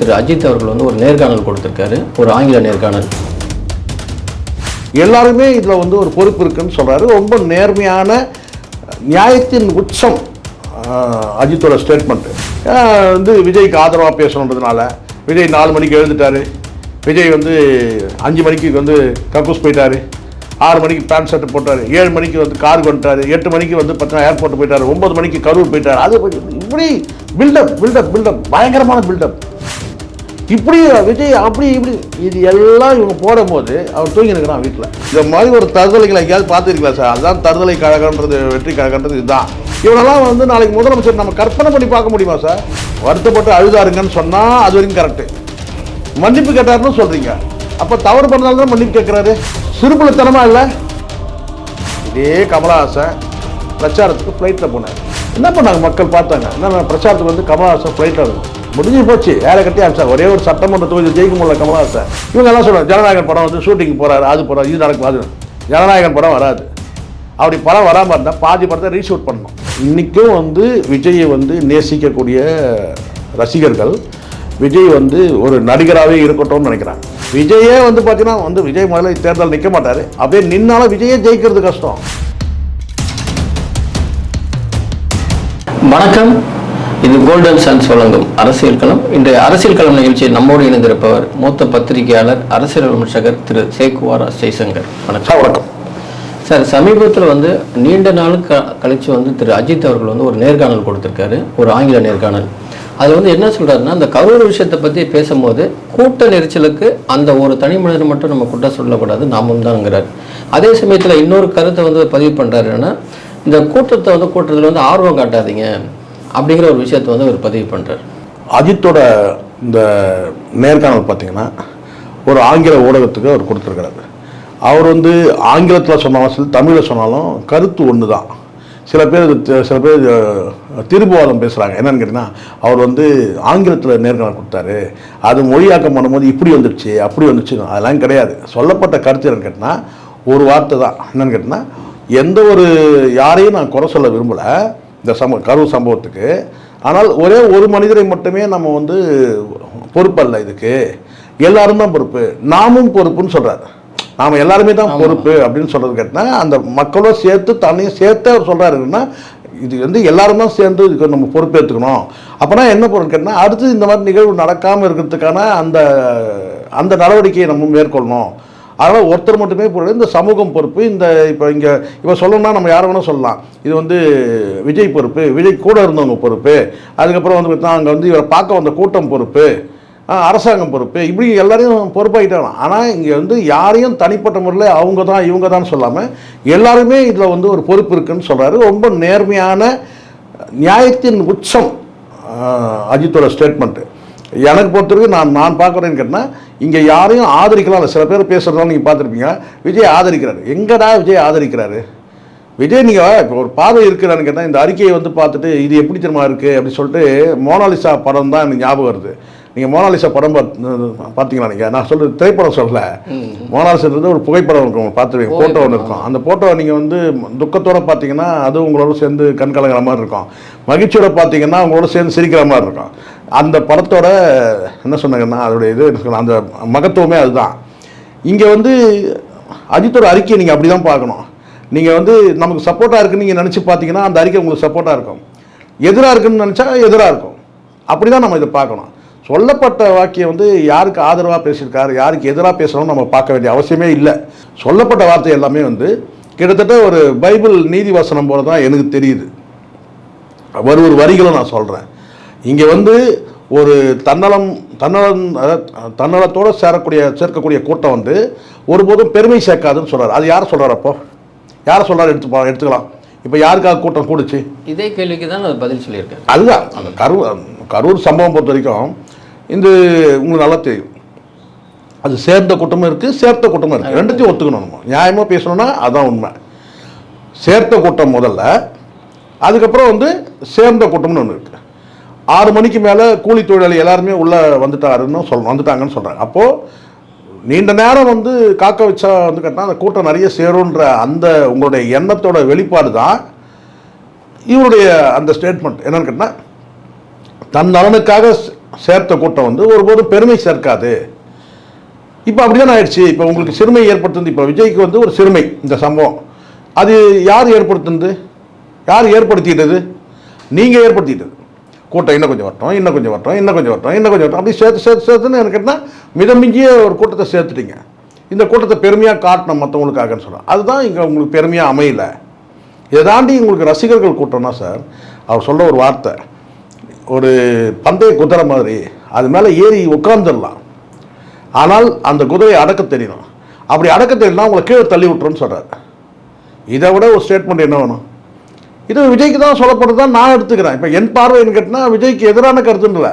திரு அஜித் அவர்கள் வந்து ஒரு நேர்காணல் கொடுத்திருக்காரு. ஒரு ஆங்கில நேர்காணல். எல்லாருமே இதில் வந்து ஒரு பொறுப்பு இருக்குன்னு சொல்கிறாரு ரொம்ப நேர்மையான நியாயத்தின் உச்சம் அஜித்தோட ஸ்டேட்மெண்ட்டு வந்து விஜய்க்கு ஆதரவாக பேசணுன்றதுனால விஜய் நாலு மணிக்கு எழுந்துட்டாரு. விஜய் வந்து அஞ்சு மணிக்கு வந்து கக்கூஸ் போயிட்டாரு. ஆறு மணிக்கு பேண்ட் ஷர்ட் போட்டார். ஏழு மணிக்கு வந்து கார் கொண்டுட்டார். எட்டு மணிக்கு வந்து பார்த்தீங்கன்னா ஏர்போர்ட் போயிட்டார். ஒம்பது மணிக்கு கரூர் போயிட்டார். அது இப்படி build up build up build up பயங்கரமான பில்டப் இப்படி விஜய் அப்படி இப்படி. இது எல்லாம் இவங்க போடும்போது அவர் தூங்கி இருக்கிறான் வீட்டில் இந்த மாதிரி ஒரு தருதலைகளை எங்கேயாவது பார்த்துருக்கலாம் சார்? அதுதான் தருதலை கழகன்றது வெற்றி கழகன்றது இதுதான். இவனெல்லாம் வந்து நாளைக்கு முதலமைச்சர் நம்ம கற்பனை பண்ணி பார்க்க முடியுமா சார்? வருத்தப்பட்டு அழுதாருங்கன்னு சொன்னால் அது வரைக்கும் கரெக்டு மன்னிப்பு கேட்டாருன்னு சொல்கிறீங்க அப்போ தவறு பண்ணாலும் தான் மன்னிப்பு கேட்குறாரு. சிறுபுலத்தனமா இல்லை? இதே கமலஹாசன் பிரச்சாரத்துக்கு ஃப்ளைட்டில் போனார். என்ன பண்ணாங்க மக்கள் பார்த்தாங்க? என்ன பிரச்சாரத்துக்கு வந்து கமலஹாசன் ஃப்ளைட்டில் முடிஞ்சு போச்சு. வேலை கட்டி அமிச்சாங்க ஒரே ஒரு சட்டமன்ற தொகுதி ஜெயிக்க முடியல சார். இவங்க எல்லாம் சொல்றாங்க ஜனநாயகன் படம் வந்து ஷூட்டிங் போகிறாரு அது போகிறார் இது நடக்கும் அது ஜனநாயகன் படம் வராது. அப்படி படம் வராமல் இருந்தால் பாதி படத்தை ரீஷூட் பண்ணணும். இன்றைக்கும் வந்து விஜயை வந்து நேசிக்கக்கூடிய ரசிகர்கள் விஜய் வந்து ஒரு நடிகராகவே இருக்கட்டும்னு நினைக்கிறாங்க. விஜயே வந்து பார்த்தீங்கன்னா வந்து விஜய் முதல்ல தேர்தல் நிற்க மாட்டார். அப்படியே நின்னாலும் விஜயே ஜெயிக்கிறது கஷ்டம். வணக்கம். இது கோல்டன் சன்ஸ் வழங்கும் அரசியல் களம். இன்றைய அரசியல் களம் நிகழ்ச்சியில் நம்மோடு இணைந்திருப்பவர் மூத்த பத்திரிகையாளர் அரசியல் விமர்சகர் திரு சேகுவாரா ஜெய்சங்கர் வணக்கம். சார் வணக்கம். சார் சமீபத்தில் வந்து நீண்ட நாள் க கழிச்சு வந்து திரு அஜித் அவர்கள் வந்து ஒரு நேர்காணல் கொடுத்திருக்காரு. ஒரு ஆங்கில நேர்காணல். அதில் வந்து என்ன சொல்றாருன்னா அந்த கரூர் விஷயத்தை பற்றி பேசும்போது கூட்ட நெரிச்சலுக்கு அந்த ஒரு தனி மனிதர் மட்டும் நம்ம குற்றம் சொல்லக்கூடாது நாமும் தான்ங்கிறார். அதே சமயத்தில் இன்னொரு கருத்தை வந்து பதிவு பண்ணுறாரு என்னன்னா இந்த கூட்டத்தை வந்து கூட்டத்தில் வந்து ஆர்வம் காட்டாதீங்க. அப்படிங்கிற ஒரு விஷயத்தை வந்து அவர் பதிவு பண்ணுறார் அஜித்தோட இந்த நேர்காணல் பார்த்தீங்கன்னா ஒரு ஆங்கில ஊடகத்துக்கு அவர் கொடுத்துருக்கிறாரு. அவர் வந்து ஆங்கிலத்தில் சொன்னாலும் சரி தமிழில் சொன்னாலும் கருத்து ஒன்று தான் சில பேர் சில பேர் அஹ், திருப்புவாதம் பேசுகிறாங்க என்னன்னு கேட்டிங்கன்னா அவர் வந்து ஆங்கிலத்தில் நேர்காணல் கொடுத்தாரு. அது மொழியாக்கம் பண்ணும்போது இப்படி வந்துடுச்சு அப்படி வந்துச்சு அதெல்லாம் கிடையாது. சொல்லப்பட்ட கருத்து என்னன்னு கேட்டிங்கன்னா ஒரு வார்த்தை தான். என்னன்னு கேட்டிங்கன்னா எந்த ஒரு யாரையும் நான் குறை சொல்ல விரும்பலை. இந்த சம கரூர் சம்பவத்துக்கு. ஆனால் ஒரே ஒரு மனிதரை மட்டுமே நம்ம வந்து பொறுப்பல்ல இதுக்கு. எல்லாரும் தான் பொறுப்பு. நாமும் பொறுப்புன்னு சொல்றாரு. நாம எல்லாருமே தான் பொறுப்பு அப்படின்னு சொல்றது கேட்டினா அந்த மக்களோட சேர்த்து தன்னையும் சேர்த்து அவர் சொல்றாருன்னா இது வந்து எல்லாரும் தான் சேர்ந்து இதுக்கு நம்ம பொறுப்பேற்றுக்கணும் அப்போனா என்ன பொருள் கேட்டினா அடுத்து இந்த மாதிரி நிகழ்வு நடக்காமல் இருக்கிறதுக்கான அந்த அந்த நடவடிக்கையை நம்ம மேற்கொள்ளணும். அதனால் ஒருத்தர் மட்டுமே பொருள் இந்த சமூகம் பொறுப்பு இந்த இப்போ இங்கே இப்போ சொல்லணும்னா நம்ம யாரை வேணால் சொல்லலாம். இது வந்து விஜய் பொறுப்பு விஜய் கூட இருந்தவங்க பொறுப்பு அதுக்கப்புறம் வந்து பார்த்தா அங்கே வந்து இவரை பார்க்க வந்த கூட்டம் பொறுப்பு அரசாங்கம் பொறுப்பு இப்படி எல்லாரையும் பொறுப்பாகிட்டாங்க ஆனால் இங்கே வந்து யாரையும் தனிப்பட்ட முறையில் அவங்க தான் இவங்க தான் சொல்லாமல் எல்லாருமே இதில் வந்து ஒரு பொறுப்பு இருக்குன்னு சொல்கிறாரு ரொம்ப நேர்மையான நியாயத்தின் உச்சம் அஜித்தோட ஸ்டேட்மெண்ட்டு எனக்கு பொறுத்தவரைக்கும் நான் நான் பார்க்குறேன்னு கேட்டால் இங்கே யாரையும் ஆதரிக்கலாம். இல்ல. சில பேர் பேசுகிறதால நீங்கள் பார்த்துருப்பீங்க. விஜய் ஆதரிக்கிறாரு. எங்கடா விஜய் ஆதரிக்கிறாரு? விஜய் நீங்கள் இப்போ ஒரு பார்வை இருக்கிறான்னு கேட்டால் இந்த அறிக்கையை வந்து பார்த்துட்டு இது எப்படி தெரியுமா இருக்குது அப்படின்னு சொல்லிட்டு மோனாலிசா படம் தான் எனக்கு ஞாபகம் வருது. நீங்கள் மோனாலிசா படம் பார்த்து பார்த்தீங்களா நீங்கள் நான் சொல்கிறது திரைப்படம் சொல்லல. மோனாலிசான்றது ஒரு புகைப்படம் இருக்கும் பார்த்துருவீங்க ஃபோட்டோ ஒன்று இருக்கும். அந்த ஃபோட்டோ நீங்கள் வந்து துக்கத்தோட பார்த்தீங்கன்னா அது உங்களோட சேர்ந்து கண் கலங்குற மாதிரி இருக்கும். மகிழ்ச்சியோட பார்த்தீங்கன்னா உங்களோட சேர்ந்து சிரிக்கிற மாதிரி இருக்கும். அந்த படத்தோட என்ன சொன்னாங்கன்னா அதோடைய இது அந்த மகத்துவமே அதுதான். இங்கே வந்து அஜித்தோட அறிக்கையை நீங்கள் அப்படி தான் பார்க்கணும். நீங்கள் வந்து நமக்கு சப்போர்ட்டாக இருக்குன்னு நீங்கள் நினச்சி பார்த்தீங்கன்னா அந்த அறிக்கை உங்களுக்கு சப்போர்ட்டாக இருக்கும். எதிராக இருக்குன்னு நினச்சா எதிராக இருக்கும். அப்படி தான் நம்ம இதை பார்க்கணும். சொல்லப்பட்ட வாக்கியம் வந்து யாருக்கு ஆதரவாக பேசியிருக்காரு யாருக்கு எதிராக பேசணும்னு நம்ம பார்க்க வேண்டிய அவசியமே இல்லை. சொல்லப்பட்ட வார்த்தை எல்லாமே வந்து கிட்டத்தட்ட ஒரு பைபிள் நீதி வசனம் போல தான் எனக்கு தெரியுது. ஒரு ஒரு வரிகளும் நான் சொல்கிறேன் இங்கே வந்து ஒரு தன்னலம் தன்னலம் அதாவது தன்னலத்தோடு சேரக்கூடிய சேர்க்கக்கூடிய கூட்டம் வந்து ஒருபோதும் பெருமை சேர்க்காதுன்னு சொல்றாரு. அது யார் சொல்றாரு அப்போ? யாரை சொல்றாரு? எடுத்து எடுத்துக்கலாம். இப்போ யாருக்காக கூட்டம் கூடுச்சு? இதே கேள்விக்கு தான் பதில் சொல்லியிருக்காரு அதுதான். அந்த கரூர் கரூர் சம்பவம் பொறுத்த வரைக்கும் இந்த உங்களுக்கு நல்லா தெரியும். அது சேர்ந்த கூட்டமும் இருக்குது சேர்த்த கூட்டமும் இருக்குது ரெண்டுத்தையும் ஒத்துக்கணும் நம்ம. நியாயமாக பேசணும்னா அதான் உண்மை. சேர்த்த கூட்டம் முதல்ல அதுக்கப்புறம் வந்து சேர்ந்த கூட்டம்னு ஒன்று இருக்குது ஆறு மணிக்கு மேலே கூலி தொழிலாளி எல்லாருமே உள்ளே வந்துட்டாருன்னு சொல் வந்துட்டாங்கன்னு சொல்கிறாங்க அப்போது நீண்ட நேரம் வந்து காக்க வச்சா வந்து கேட்டால் அந்த கூட்டம் நிறைய சேரும்ன்ற அந்த உங்களுடைய எண்ணத்தோட வெளிப்பாடு தான் இவருடைய அந்த ஸ்டேட்மெண்ட் என்னன்னு கேட்டால் தன் நலனுக்காக சேர்த்த கூட்டம் வந்து ஒருபோதும் பெருமை சேர்க்காது. இப்போ அப்படிதான் ஆயிடுச்சு. இப்போ உங்களுக்கு சிறுமை ஏற்படுத்துது இப்போ விஜய்க்கு வந்து ஒரு சிறுமை இந்த சம்பவம். அது யார் ஏற்படுத்துனது? யார் ஏற்படுத்திட்டது? நீங்கள் ஏற்படுத்திட்டது. கூட்டம் இன்னும் கொஞ்சம் வரட்டும் இன்னும் கொஞ்சம் வரட்டும் இன்னும் கொஞ்சம் வரட்டும் இன்னும் கொஞ்சம் வரட்டும் அப்படி சேர்த்து சேர்த்து சேர்த்துன்னு எனக்கு கேட்டால் மிதமிஞ்சிய ஒரு கூட்டத்தை சேர்த்துட்டீங்க. இந்த கூட்டத்தை பெருமையாக காட்டணும் மற்றவங்களுக்காகன்னு சொல்கிறேன் அதுதான் இங்கே உங்களுக்கு பெருமையாக அமையல. இதை தாண்டி உங்களுக்கு ரசிகர்கள் கூட்டம்னா சார் அவர் சொல்ல ஒரு வார்த்தை ஒரு பந்தய குதிரை மாதிரி அது மேலே ஏறி உட்காந்துடலாம் ஆனால் அந்த குதிரையை அடக்க தெரியணும். அப்படி அடக்க தெரியலனா உங்களை கீழே தள்ளி விட்டுருன்னு சொல்கிறார் இதை விட ஒரு ஸ்டேட்மெண்ட் என்ன வேணும்? இது விஜய்க்கு தான் சொல்லப்படுது தான் நான் எடுத்துக்கிறேன். இப்போ என் பார்வைன்னு கேட்டினா விஜய்க்கு எதிரான கருத்துன்றல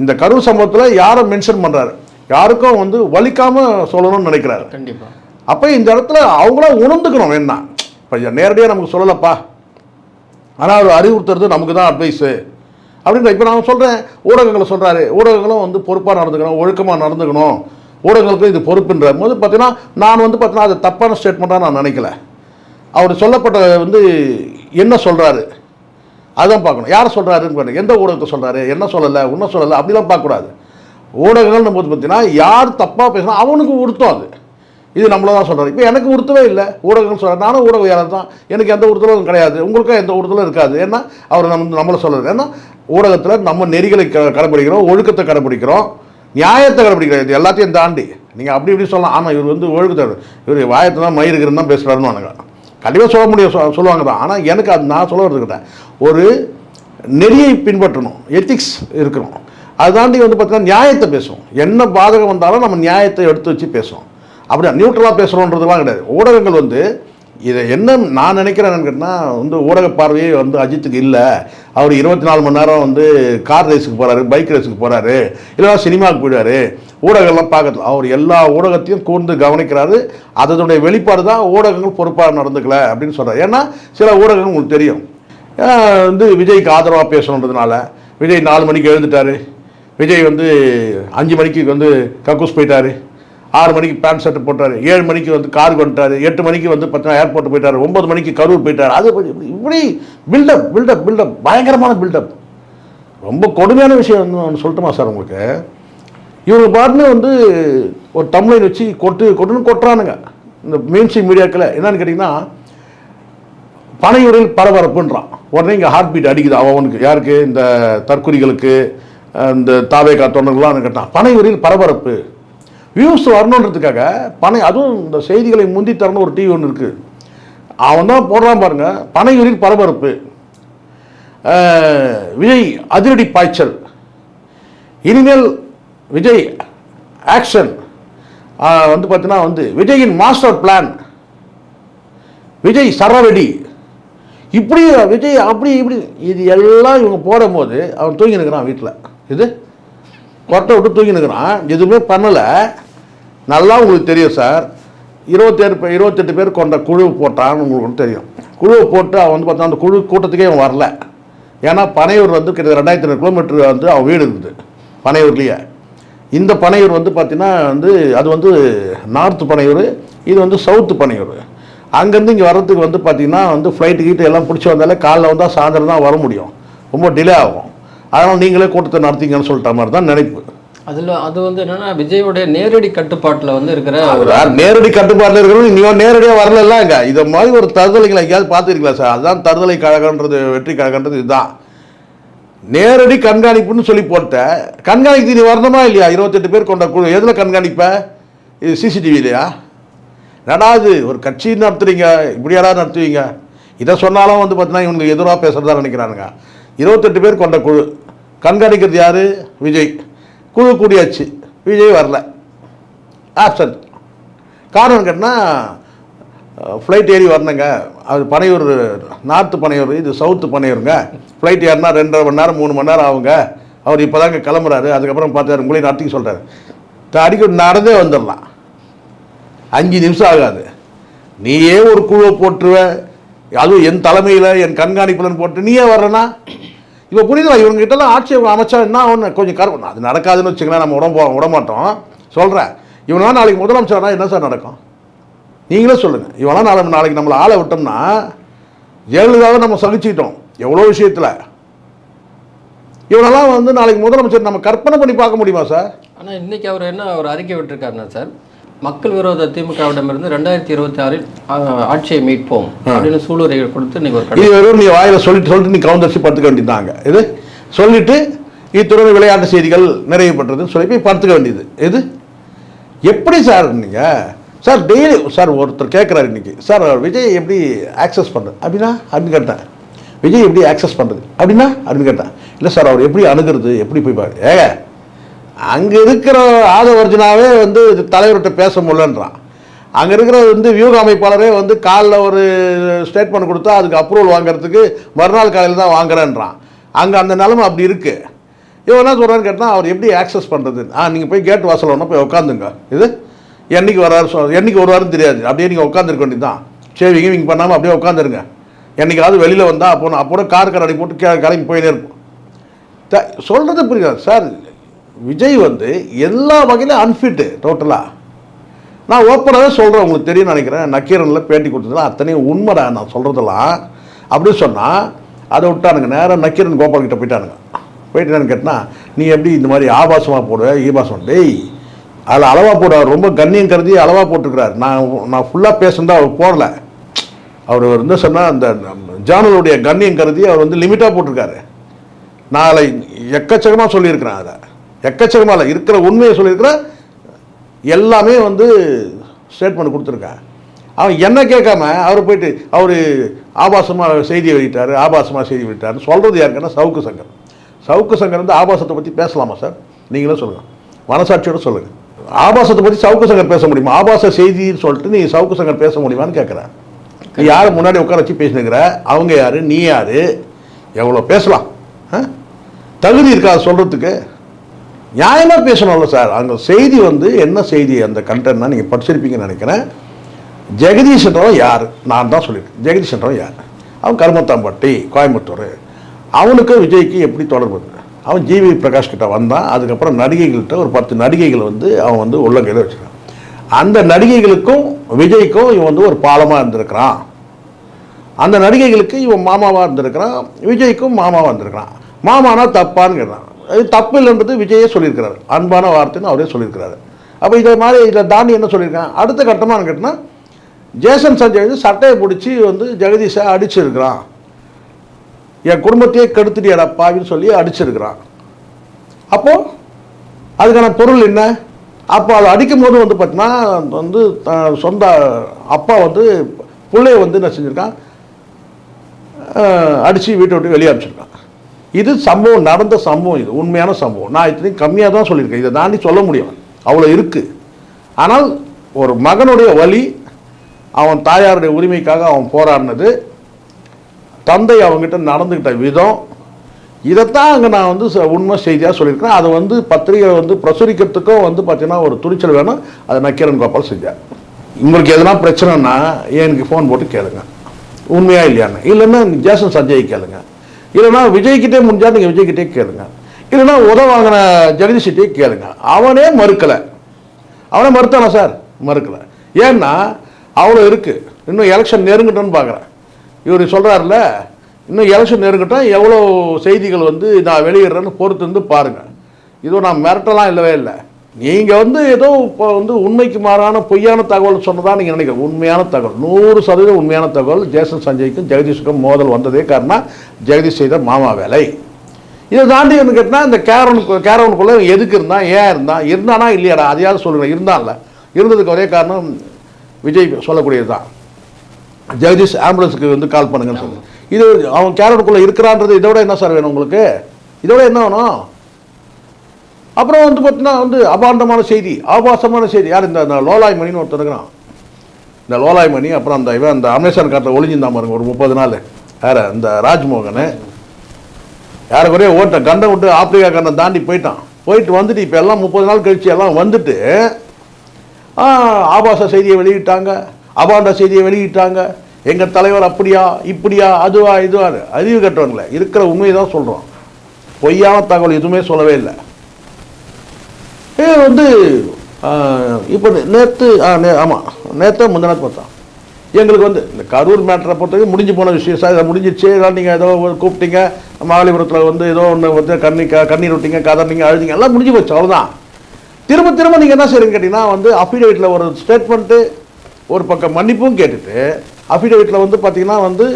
இந்த கரூர் சம்பவத்தில் யாரை மென்ஷன் பண்ணுறாரு யாருக்கும் வந்து வலிக்காமல் சொல்லணும்னு நினைக்கிறாரு. கண்டிப்பா. அப்போ இந்த இடத்துல அவங்களும் உணர்ந்துக்கணும் என்ன? இப்போ நேரடியாக நமக்கு சொல்லலப்பா. ஆனால் அவர் அறிவுறுத்துறது நமக்கு தான் அட்வைஸு அப்படின்னு இப்போ நான் சொல்கிறேன் ஊடகங்களை சொல்கிறாரு ஊடகங்களும் வந்து பொறுப்பாக நடந்துக்கணும் ஒழுக்கமாக நடந்துக்கணும். ஊடகங்களுக்கு இது பொறுப்புன்ற போது பார்த்தீங்கன்னா நான் வந்து பார்த்தீங்கன்னா அது தப்பான ஸ்டேட்மெண்ட்டாக நான் நினைக்கல. அவர் சொல்லப்பட்ட வந்து என்ன சொல்கிறாரு அதுதான் பார்க்கணும். யார் சொல்கிறாருன்னு எந்த ஊடகத்தை சொல்கிறாரு என்ன சொல்லலை? இன்னும் சொல்லலை? அப்படிலாம் பார்க்கக்கூடாது. ஊடகங்கள்னு போது பார்த்தீங்கன்னா யார் தப்பாக பேசினா அவனுக்கு உருத்தம் அது. இது நம்மள தான் சொல்கிறாரு இப்போ எனக்கு உறுத்தவே இல்லை. ஊடகங்கள் சொல்கிறார் நானும் ஊடகவியாளர் தான். எனக்கு எந்த உறுத்தலும் கிடையாது. உங்களுக்கும் எந்த உறுத்தலும் இருக்காது. ஏன்னா அவர் நம்ம நம்மளை சொல்கிறார் ஏன்னா ஊடகத்தில் நம்ம நெறிகளை க கடைப்பிடிக்கிறோம் ஒழுக்கத்தை கடைப்பிடிக்கிறோம் நியாயத்தை கடைப்பிடிக்கிறோம். இது எல்லாத்தையும் தாண்டி. நீங்கள் அப்படி இப்படி சொல்லலாம். ஆனால் இவர் வந்து ஒழுக்கத்தை இவர் வாயத்தை தான் மயிருக்கிறன்னு தான் பேசுகிறாருன்னு வாங்க. கண்டிப்பாக சொல்ல முடியும் சொல்லுவாங்க தான். ஆனால் எனக்கு அது நான் சொல்ல வரதுக்கிட்டேன் ஒரு நெறியை பின்பற்றணும். எத்திக்ஸ் இருக்கணும். அது தாண்டி வந்து பார்த்திங்கன்னா நியாயத்தை பேசுவோம். என்ன பாதகம் வந்தாலும் நம்ம நியாயத்தை எடுத்து வச்சு பேசுவோம். அப்படி நியூட்ரலாக பேசுகிறோன்றதுலாம் கிடையாது. ஊடகங்கள் வந்து இதை என்ன நான் நினைக்கிறேன்னு கேட்டால் வந்து ஊடக பார்வையே வந்து அஜித்துக்கு இல்லை. அவர் இருபத்தி நாலு மணி நேரம் வந்து கார் ரேஸுக்கு போகிறாரு பைக் ரேஸுக்கு போகிறாரு இல்லைனா சினிமாவுக்கு போயிடுவாரு. ஊடகங்கள்லாம் பார்க்கறது அவர் எல்லா ஊடகத்தையும் கூர்ந்து கவனிக்கிறாரு. அதனுடைய வெளிப்பாடு தான் ஊடகங்கள் பொறுப்பாக நடந்துக்கல அப்படின்னு சொல்கிறார் ஏன்னா சில ஊடகங்கள் உங்களுக்கு தெரியும். வந்து விஜய்க்கு ஆதரவாக பேசணுன்றதுனால விஜய் நாலு மணிக்கு எழுந்துட்டாரு. விஜய் வந்து அஞ்சு மணிக்கு வந்து கக்கூஸ் போயிட்டாரு. ஆறு மணிக்கு பேண்ட் ஷர்ட் போட்டார் ஏழு மணிக்கு வந்து கார் வந்துட்டாரு எட்டு மணிக்கு வந்து பார்த்தீங்கன்னா ஏர்போர்ட் போயிட்டாரு ஒன்பது மணிக்கு கரூர் போயிட்டார். அது இப்படி- build up build up build up பயங்கரமான பில்டப் ரொம்ப கொடுமையான விஷயம் வந்து ஒன்று சொல்லட்டுமா சார் உங்களுக்கு? இவங்க பாட்டுன்னு வந்து ஒரு தமிழை வச்சு கொட்டு கொட்டுன்னு கொட்டுறானுங்க. இந்த மெயின்ஸ்ட்ரீம் மீடியாக்கள். என்னன்னு கேட்டிங்கன்னா பனையூரில் பரபரப்புன்றான். உடனே இங்கே ஹார்ட் பீட் அடிக்குது அவனுக்கு யாருக்கு? இந்த தற்குறிகளுக்கு இந்த தாவேக்கா தொண்டர்கள்லாம் கேட்டான். பனையூரில் பரபரப்பு. வியூஸ் வரணுன்றதுக்காக பனை அதுவும் இந்த செய்திகளை முந்தி தரணும் ஒரு டிவி ஒன்று இருக்குது அவன் தான் போடுறான் பாருங்க பனையூரில் பரபரப்பு. விஜய் அதிரடி பாய்ச்சல். இனிமேல் விஜய் ஆக்ஷன் வந்து பார்த்தீங்கன்னா வந்து விஜயின் மாஸ்டர் பிளான் விஜய் சரவெடி. இப்படி விஜய் அப்படி இப்படி இது எல்லாம் இவங்க போடும்போது அவன் தூங்கி நிற்கிறான் வீட்டில் இது கொட்டை விட்டு தூங்கி நிற்கிறான் எதுவுமே பண்ணலை. நல்லா உங்களுக்கு தெரியும் சார். இருபத்தேழு பேர் இருபத்தெட்டு பேர் கொண்ட குழு போட்டான்னு உங்களுக்கு தெரியும். குழுவை போட்டு அவன் வந்து பார்த்தா அந்த குழு கூட்டத்துக்கே அவன் வரல. ஏன்னா பனையூர் வந்து கிட்ட ரெண்டாயிரத்தி ஐநூறு கிலோமீட்டர் வந்து அவன் வீடு இருக்குது பனையூர்லேயே. இந்த பனையூர் வந்து பார்த்தீங்கன்னா வந்து அது வந்து நார்த்து பனையூர் இது வந்து சவுத்து பனையூர். அங்கேருந்து இங்கே வர்றதுக்கு வந்து பார்த்தீங்கன்னா வந்து ஃப்ளைட்டு கீட்டு எல்லாம் பிடிச்சி வந்தாலே காலைல வந்தால் சாயந்தரம் தான் வர முடியும். ரொம்ப டிலே ஆகும். அதனால் நீங்களே கூட்டத்தை நடத்திங்கன்னு சொல்லிட்ட மாதிரி தான் நினைப்பு. அதுல அது வந்து என்னன்னா விஜயோடைய நேரடி கட்டுப்பாட்டுல வந்து இருக்கிற நேரடி கட்டுப்பாட்டில் இருக்கிறவங்க நீங்க நேரடியாக வரல இங்க. இதை மாதிரி ஒரு தருதலைகளை எங்கேயாவது பார்த்துருக்கலாம் சார்? அதுதான் தருதலை கழகன்றது வெற்றி கழகன்றது இதுதான். நேரடி கண்காணிப்புன்னு சொல்லி போட்ட கண்காணிக்கு நீ வரணுமா இல்லையா? இருபத்தெட்டு பேர் கொண்ட குழு. எதில் கண்காணிப்ப? இது சிசிடிவி இல்லையா நடாது ஒரு கட்சி நடத்துறீங்க. இப்படி யாராவது நடத்துவீங்க? இதை சொன்னாலும் வந்து பார்த்தீங்கன்னா இவங்க எதிராக பேசுகிறதா நினைக்கிறானுங்க. இருபத்தெட்டு பேர் கொண்ட குழு. கண்காணிக்கிறது யார்? விஜய். குழு கூடியாச்சு. விஜய் வரல. ஆப்சன்ட் காரணம் கேட்டால் ஃப்ளைட் ஏறி வரணுங்க. அது பனையூர் நார்த்து பனையூர் இது சவுத்து பனையூருங்க. ஃப்ளைட் ஏறினா ரெண்டரை மணி நேரம் மூணு மணி நேரம் ஆகுங்க. அவர் இப்போ தாங்க கிளம்புறாரு. அதுக்கப்புறம் பார்த்தாரு உங்களையும் நடத்திக்க சொல்கிறாரு அடிக்கடி நடந்தே வந்துடலாம். அஞ்சு நிமிஷம் ஆகாது. நீயே ஒரு குழுவை போட்டுருவ அதுவும் என் தலைமையில் என் கண்காணிப்புலன்னு போட்டு நீயே வர்றனா இப்போ புரியுதுவா இவங்ககிட்டலாம் ஆட்சி அமைச்சா என்ன ஒன்று கொஞ்சம் கரு அது நடக்காதுன்னு வச்சுக்கலாம் நம்ம உடம்பு விட மாட்டோம். சொல்கிறேன் இவனா நாளைக்கு முதலமைச்சர்னா என்ன சார் நடக்கும்? நீங்களே சொல்லுங்கள் இவனா நாளை நாளைக்கு நம்மளை ஆளை விட்டோம்னா ஜெயலலிதாவை நம்ம சகிச்சுக்கிட்டோம். எவ்வளோ விஷயத்தில். இவனெல்லாம் வந்து நாளைக்கு முதலமைச்சர் நம்ம கற்பனை பண்ணி பார்க்க முடியுமா சார்? ஆனால் இன்னைக்கு அவர் என்ன ஒரு அறிக்கை விட்டிருக்காருன்னா சார் மக்கள் விரோத திமுகவிடமிருந்து ரெண்டாயிரத்தி இருபத்தி ஆறில் ஆட்சியை மீட்போம் அப்படின்னு சூளுரை கொடுத்து இன்னைக்கு ஒரு வெறும் நீ வாயில சொல்லிட்டு சொல்லிட்டு நீ கவுந்தரிசி படுத்துக்க வேண்டியதாங்க இது சொல்லிட்டு இத்துடன் விளையாட்டு செய்திகள் நிறைவு பெற்றதுன்னு சொல்லி போய் படுத்துக்க வேண்டியது. இது எப்படி சார் நீங்க? சார் டெய்லி சார் ஒருத்தர் கேட்குறாரு இன்னைக்கு. சார் விஜய் எப்படி ஆக்சஸ் பண்ணுறது அப்படின்னா அப்படின்னு கேட்டேன். விஜய் எப்படி ஆக்சஸ் பண்ணுறது அப்படின்னா அப்படின்னு கேட்டேன். இல்லை சார் அவர் எப்படி அணுகிறது? எப்படி போய் பாரு? ஏங்க அங்கே இருக்கிற ஆதவர்ஜனாவே வந்து தலைவர்கிட்ட பேச முடியலன்றான். அங்கே இருக்கிற வந்து வியூக அமைப்பாளரே வந்து காலில் ஒரு ஸ்டேட்மெண்ட் கொடுத்தா அதுக்கு அப்ரூவல் வாங்குறதுக்கு மறுநாள் காலையில் தான் வாங்குறேன்றான். அங்கே அந்த நிலமை அப்படி இருக்குது இவன் என்ன சொல்கிறான்னு கேட்டால் அவர் எப்படி ஆக்சஸ் பண்ணுறது ஆ நீங்கள் போய் கேட் வாசல் ஒன்று போய் உட்காந்துங்க இது? என்னைக்கு வராரு சொ என்னைக்கு வருவாருன்னு தெரியாது. அப்படியே நீங்கள் உட்காந்துருக்க வேண்டியது தான் சேவிங்க இங்கே பண்ணாமல் அப்படியே உட்காந்துருங்க என்றைக்காவது வெளியில் வந்தால் அப்போ அப்போ கார் கரடி போட்டு கிளம்பி போயினே இருப்போம். த- சொல்கிறது புரியுது? சார் விஜய் வந்து எல்லா வகையிலும் அன்ஃபிட்டு டோட்டலாக நான் ஓப்பனாகவே சொல்கிறேன் உங்களுக்கு தெரியும் நினைக்கிறேன். நக்கீரனில் பேட்டி கொடுத்ததுலாம் அத்தனையும் உண்மைடா நான் சொல்கிறதெல்லாம் அப்படி சொன்னால் அதை விட்டானுங்க. நேராக நக்கீரன் கோபால்கிட்ட போயிட்டானுங்க. போயிட்டு என்னன்னு கேட்டினா நீ எப்படி இந்த மாதிரி ஆபாசமாக போடுவ ஈபாசம்? டேய் அதில் அளவாக போடுவார் ரொம்ப கண்ணியம் கருதி அளவாக போட்டிருக்கிறார். நான் நான் ஃபுல்லாக பேசுனதா அவர் போடல. அவர் வந்து சொன்னால் அந்த ஜானலுடைய கண்ணியம் கருதி அவர் வந்து லிமிட்டாக போட்டிருக்காரு. நாளை எக்கச்சக்கமாக சொல்லியிருக்கிறேன் அதை. எக்கச்சக்கமாக இல்லை. இருக்கிற உண்மையை சொல்லியிருக்கிற எல்லாமே வந்து ஸ்டேட்மெண்ட் கொடுத்துருக்கேன் அவன் என்ன கேட்காம அவர் போயிட்டு அவர் ஆபாசமாக செய்தி வெளியிட்டார் ஆபாசமாக செய்தி வெளியிட்டார் சொல்கிறது யாருக்குன்னா சவுக்கு சங்கர். சவுக்கு சங்கர் வந்து ஆபாசத்தை பற்றி பேசலாமா சார்? நீங்களே சொல்லுங்கள் மனசாட்சியோட சொல்லுங்கள் ஆபாசத்தை பற்றி சவுக்கு சங்கர் பேச முடியுமா? ஆபாச செய்தின்னு சொல்லிட்டு நீ சவுக்கு சங்கர் பேச முடியுமான்னு கேட்குறேன் நீ யார் முன்னாடி உட்கார வச்சு பேசினுக்கிற? அவங்க யார்? நீ யார்? எவ்வளோ பேசலாம். ஆ? தகுதி இருக்கா சொல்கிறதுக்கு நியாயமாக பேசணும்ல சார். அந்த செய்தி வந்து என்ன செய்தி அந்த கண்டென்ட்னா நீங்கள் படிச்சிருப்பீங்கன்னு நினைக்கிறேன். ஜெகதீஷன்றவன் யார்? நான் தான் சொல்லியிருக்கேன். ஜெகதீஷன்றவன் யார்? அவன் கருமத்தாம்பட்டி கோயம்புத்தூர். அவனுக்கு விஜய்க்கு எப்படி தொடர்பு? அவன் ஜிவி பிரகாஷ் கிட்ட வந்தான். அதுக்கப்புறம் நடிகைகள்கிட்ட ஒரு பத்து நடிகைகள் வந்து அவன் வந்து உள்ளங்கையில் வச்சுருக்கான். அந்த நடிகைகளுக்கும் விஜய்க்கும் இவன் வந்து ஒரு பாலமாக இருந்திருக்கிறான். அந்த நடிகைகளுக்கு இவன் மாமாவாக இருந்திருக்கிறான். விஜய்க்கும் மாமாவாக இருந்திருக்கிறான். மாமானா தப்பான்னு கேட்டான். இது தப்பு இல்லைன்றது விஜயே சொல்லியிருக்கிறார். அன்பான வார்த்தைன்னு அவரே சொல்லியிருக்கிறாரு. அப்போ இதை மாதிரி இதை தாண்டி என்ன சொல்லியிருக்கான் அடுத்த கட்டமாக கேட்டால் ஜேசன் சஞ்சய் வந்து சட்டையை பிடிச்சி வந்து ஜெகதீஷை அடிச்சிருக்கிறான். என் குடும்பத்தையே கெடுத்துட்டியடா பாவின்னு சொல்லி அடிச்சிருக்கிறான். அப்போது அதுக்கான பொருள் என்ன? அப்போ அதை அடிக்கும் போது வந்து பார்த்தீங்கன்னா வந்து த- சொந்த அப்பா வந்து பிள்ளைய வந்து என்ன செஞ்சுருக்கான்? அடித்து வீட்டை விட்டு வெளியே அனுப்பிச்சிருக்கான். இது சம்பவம் நடந்த சம்பவம் இது உண்மையான சம்பவம். நான் இத்தனையும் கம்மியாக தான் சொல்லியிருக்கேன். இதை தாண்டி சொல்ல முடியும் அவ்வளோ இருக்குது ஆனால் ஒரு மகனுடைய வழி அவன் தாயாருடைய உரிமைக்காக அவன் போராடினது தந்தை அவங்ககிட்ட நடந்துக்கிட்ட விதம் இதைத்தான் அங்கே நான் வந்து ச- உண்மை செய்தியாக சொல்லியிருக்கிறேன். அதை வந்து பத்திரிகை வந்து பிரசுரிக்கிறதுக்கும் வந்து பார்த்தீங்கன்னா ஒரு துணிச்சல் வேணும். அதை நக்கீரன் கோபால் செஞ்சேன் உங்களுக்கு எதனா பிரச்சனைனா எனக்கு ஃபோன் போட்டு கேளுங்க. உண்மையாக இல்லையான்னு. இல்லைன்னா ஜேசன் சஞ்சய் கேளுங்க. இல்லைன்னா விஜய்கிட்டே முடிஞ்சால் நீங்கள் விஜய்கிட்டே கேளுங்க. இல்லைன்னா உதவ வாங்கின ஜெகதீஷ்கிட்டே கேளுங்க. அவனே மறுக்கலை. அவனே மறுத்தானா சார்? மறுக்கலை. ஏன்னா அவ்வளோ இருக்குது இன்னும் எலெக்ஷன் நெருங்கட்டும்னு பார்க்குறேன் இவர் சொல்கிறாருல இன்னும் எலெக்ஷன் நெருங்கட்டும் எவ்வளோ செய்திகள் வந்து நான் வெளியிடுறேன்னு பொறுத்து வந்து பாருங்கள் இதுவும் நான் மிரட்டலாம் இல்லவே இல்லை. நீங்கள் வந்து ஏதோ இப்போ வந்து உண்மைக்கு மாறான பொய்யான தகவல் சொன்னதாக நீங்கள் நினைக்கிறீங்க. உண்மையான தகவல். நூறு சதவீதம் உண்மையான தகவல் ஜேசன் சஞ்சய்க்கும் ஜெகதீஷுக்கும் மோதல் வந்ததே காரணம் ஜெகதீஷ் செய்த மாமா வேலை. இதை தாண்டி என்ன கேட்டால் இந்த கேரவனுக்கு கேரவனுக்குள்ளே எதுக்கு இருந்தான் ஏன் இருந்தான் இருந்தானா இல்லையாடா? அதையாவது சொல்லுங்கள் இருந்தான்ல. இருந்ததுக்கு ஒரே காரணம் விஜய் சொல்லக்கூடியது தான். ஜெகதீஷ் ஆம்புலன்ஸுக்கு வந்து கால் பண்ணுங்கன்னு சொல்லுங்கள் இது அவன் கேரவனுக்குள்ளே இருக்கிறான்றது இதோட என்ன சார் வேணும் உங்களுக்கு? இதோட என்ன வேணும்? அப்புறம் வந்து பார்த்தீங்கன்னா வந்து அபாண்டமான செய்தி ஆபாசமான செய்தி. யார் இந்த லோலாய் மணின்னு ஒருத்தர் இருக்கிறான். இந்த லோலாய் மணி அப்புறம் அந்த இவன் அந்த அமேசான் காட்டில் ஒளிஞ்சிருந்தான் பாருங்க ஒரு முப்பது நாள். யார்? இந்த ராஜ்மோகன். யாரை குறைய ஓட்ட கண்டை விட்டு ஆப்பிரிக்கா கண்டம் தாண்டி போயிட்டான். போயிட்டு வந்துட்டு இப்போ எல்லாம் முப்பது நாள் கழிச்சு எல்லாம் வந்துட்டு ஆபாச செய்தியை வெளியிட்டாங்க. அபாண்ட செய்தியை வெளியிட்டாங்க. எங்கள் தலைவர் அப்படியா இப்படியா அதுவா இதுவா அறிவு கட்டவங்களே இருக்கிற உண்மையை தான் சொல்கிறோம் பொய்யான தகவல் எதுவுமே சொல்லவே இல்லை. இது வந்து இப்போ நேற்று ஆமாம் நேற்று முந்தின பார்த்தோம் எங்களுக்கு வந்து இந்த கரூர் மேட்டரை பொறுத்தவரைக்கும் முடிஞ்சு போன விஷயம் சார் இதை முடிஞ்சிச்சு இதெல்லாம் நீங்கள் ஏதோ கூப்பிட்டீங்க. மகாலிபுரத்தில் வந்து ஏதோ ஒன்று வந்து கண்ணி க கண்ணீர் விட்டீங்க கதறினீங்க அழுதிங்க எல்லாம் முடிஞ்சு போச்சு அவ்வளோதான் திரும்ப திரும்ப நீங்கள் என்ன செய்யுங்க கேட்டிங்கன்னா வந்து அஃபிடேவிட்டில் ஒரு ஸ்டேட்மெண்ட்டு ஒரு பக்கம் மன்னிப்பும் கேட்டுட்டு அஃபிடேவிட்டில் வந்து பார்த்தீங்கன்னா வந்து